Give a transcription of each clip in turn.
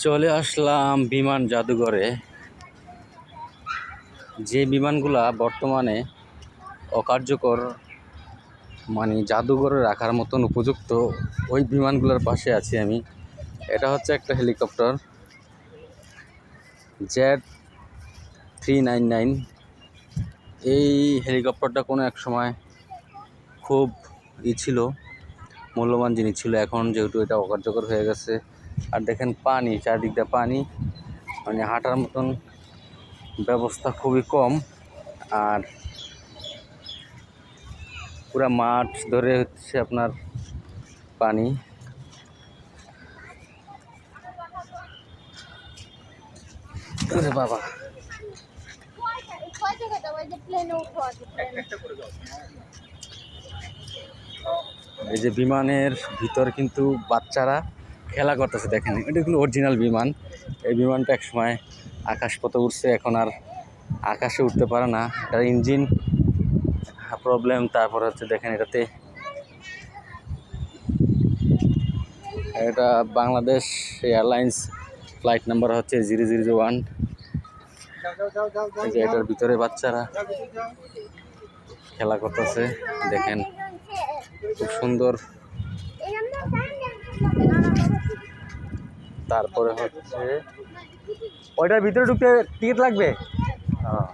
চলে আসলাম বিমান জাদুঘরে। যে বিমানগুলা বর্তমানে অকার্যকর মানে জাদুঘরে রাখার মতন উপযুক্ত, ওই বিমানগুলোর পাশে আছি আমি। এটা হচ্ছে একটা helicopter. Z three nine nine. এই হেলিকপ্টারটা কোনো এক সময় খুব ই ছিল, মূল্যবান জিনিস ছিল। এখন যেহেতু এটা অকার্যকর হয়ে গেছে আর দেখেন পানি চারদিকটা পানি। মানে হাঁটার মতন ব্যবস্থা খুবই কম। আর পুরা মাঠ ধরে হচ্ছে আপনার পানি। বাবা। এই যে বিমানের ভিতর কিন্তু বাচ্চারা খেলা করতেছে, দেখেন। এটা কিন্তু অরিজিনাল বিমান। এই বিমানটা এক সময় আকাশ পথে উঠছে এখন আর আকাশে উঠতে পারে না। এটার ইঞ্জিন প্রবলেম তারপর হচ্ছে দেখেন এটাতে। এটা বাংলাদেশ এয়ারলাইন্স ফ্লাইট নাম্বার হচ্ছে জিরো জিরো ওয়ান। এই যে এটার ভিতরে বাচ্চারা খেলা করতেছে, দেখেন। খুব সুন্দর। তারপরে হচ্ছে ওইটার ভিতরে ঢুকতে টিকিট লাগবে? হ্যাঁ।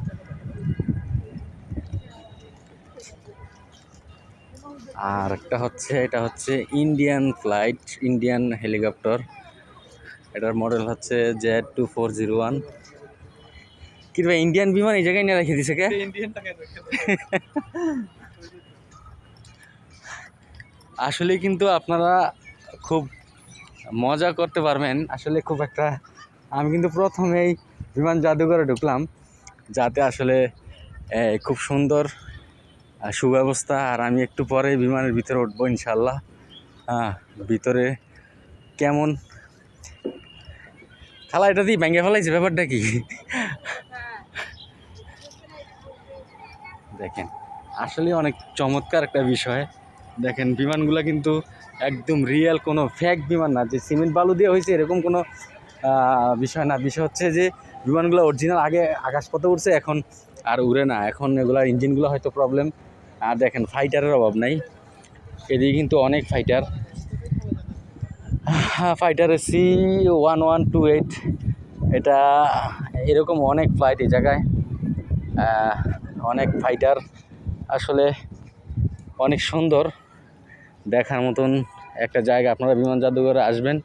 আর একটা হচ্ছে এটা হচ্ছে ইন্ডিয়ান ফ্লাইট ইন্ডিয়ান হেলিকপ্টার এটার মডেল হচ্ছে Z two four zero one কি রে ভাই, ইন্ডিয়ান বিমান এই জায়গায় নিয়ে রেখে দিছে কে? আসলে কিন্তু আপনারা খুব মজা করতে পারবেন। আসলে খুব একটা, আমি কিন্তু প্রথমেই বিমান জাদুঘরে ঢুকলাম, যাতে আসলে খুব সুন্দর সুব্যবস্থা, আর আমি একটু পরে বিমানের ভিতরে উঠবো ইনশাল্লাহ হ্যাঁ ভিতরে কেমন? খালা, এটা দিয়ে ভেঙে ফেলাইছে ব্যাপারটা কি? দেখেন, আসলে অনেক চমৎকার একটা বিষয়। দেখেন, বিমানগুলো কিন্তু একদম রিয়েল কোনো ফ্যাক বিমান না। যে সিমেন্ট বালু দিয়ে হয়েছে এরকম কোনো বিষয় না। বিষয় হচ্ছে যে, বিমানগুলো অরিজিনাল আগে আকাশপথে উঠছে এখন আর উড়ে না। এখন এগুলার ইঞ্জিনগুলো হয়তো প্রবলেম আর দেখেন ফাইটারের অভাব নাই। এদিকে কিন্তু অনেক fighter ফাইটারের C one one two eight এটা এরকম অনেক ফ্লাইট এই জায়গায়। অনেক ফাইটার আসলে অনেক সুন্দর। দেখার মতন একটা জায়গা। আপনারা বিমান জাদুঘরে আসবেন।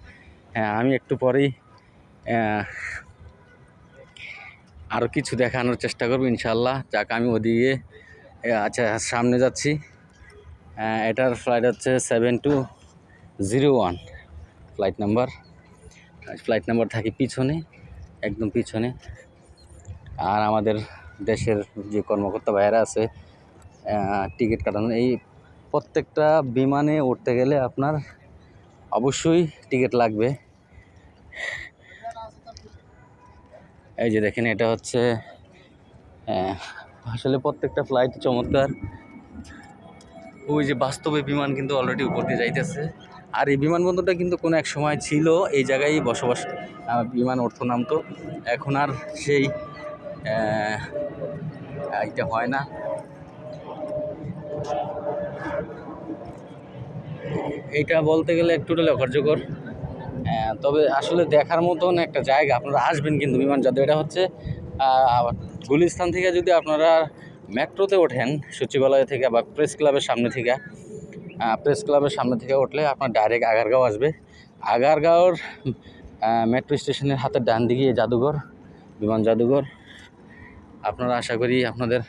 হ্যাঁ আমি একটু পরেই আরও কিছু দেখানোর চেষ্টা করব ইনশাল্লাহ যাক আমি ওদিকে আচ্ছা সামনে যাচ্ছি। আহ, এটার ফ্লাইট হচ্ছে seven two zero one flight number flight number থাকে পিছনে একদম পিছনে। আর আমাদের দেশের যে কর্মকর্তা ভাইয়েরা আছে টিকিট কাটানো এই প্রত্যেকটা বিমানে উঠতে গেলে আপনার অবশ্যই টিকিট লাগবে। এই যে দেখেন, এটা হচ্ছে আসলে প্রত্যেকটা ফ্লাইট চমৎকার। ওই যে বাস্তবে বিমান কিন্তু অলরেডি উপর দিয়ে যাইতেছে। আর এই বিমানবন্দরটা কিন্তু কোনো এক সময় ছিল, এই জায়গায় বসবাস বিমান অর্থ নামতো। এখন আর সেই এটা হয় না। এইটা বলতে গেলে একটু অকার্যকর তবে আসলে দেখার মতন একটা জায়গা, আপনারা আসবেন কিন্তু বিমান যাতে এটা হচ্ছে গুলিস্তান থেকে যদি আপনারা মেট্রোতে ওঠেন, সচিবালয় থেকে বা প্রেস ক্লাবের সামনে থেকে প্রেস ক্লাবের সামনে থেকে উঠলে আপনার ডাইরেক্ট আগারগাঁও আসবে। আগারগাঁওর মেট্রো স্টেশনের হাতের ডান দিকে জাদুঘর, বিমান জাদুঘর। আপনারা আশা করি আপনাদের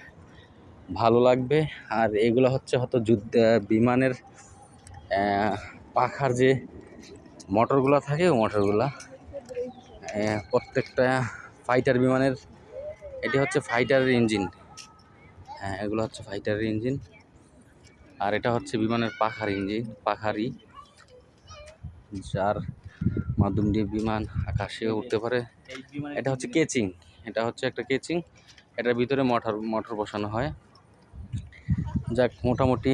ভালো লাগবে। আর এগুলো হচ্ছে হয়তো যুদ্ধ বিমানের পাখার যে মোটরগুলো থাকে, ওই মোটরগুলা প্রত্যেকটা ফাইটার বিমানের, এটি হচ্ছে ফাইটারের ইঞ্জিন হ্যাঁ এগুলো হচ্ছে ফাইটারের ইঞ্জিন আর এটা হচ্ছে বিমানের পাখার ইঞ্জিন পাখারি যার মাধ্যম দিয়ে বিমান আকাশে উঠতে পারে। এটা হচ্ছে কেচিং এটা হচ্ছে একটা কেচিং এটার ভিতরে মোটর মোটর বসানো হয়। যাক, মোটামুটি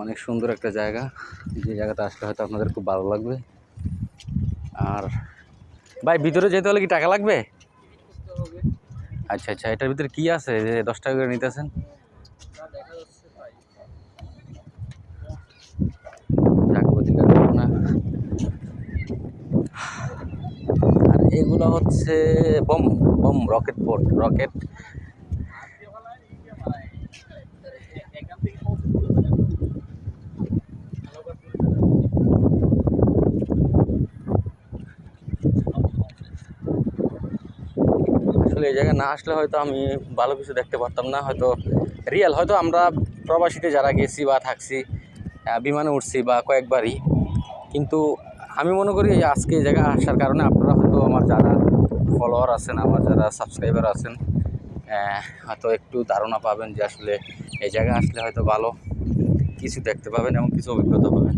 অনেক সুন্দর একটা জায়গা। যে জায়গাটা আসলে হয়তো আপনাদের খুব ভালো লাগবে। আর ভাই, ভিতরে যেতে হলে কি টাকা লাগবে? আচ্ছা আচ্ছা এটার ভিতরে কি আছে যে দশ টাকা করে নিতেছেন? আর এগুলো হচ্ছে bomb bomb, rocket port rocket. এই জায়গায় না আসলে হয়তো আমি ভালো কিছু দেখতে পারতাম না, হয়তো রিয়েল হয়তো আমরা প্রবাসীতে যারা গেছি বা থাকছি বিমানে উঠছি বা কয়েকবারই, কিন্তু আমি মনে করি এই আজকে এই জায়গায় আসার কারণে আপনারা হয়তো আমার যারা ফলোয়ার আছেন, আমার যারা সাবস্ক্রাইবার আছেন হয়তো একটু ধারণা পাবেন যে আসলে এই জায়গায় আসলে হয়তো ভালো কিছু দেখতে পাবেন এবং কিছু অভিজ্ঞতা পাবেন।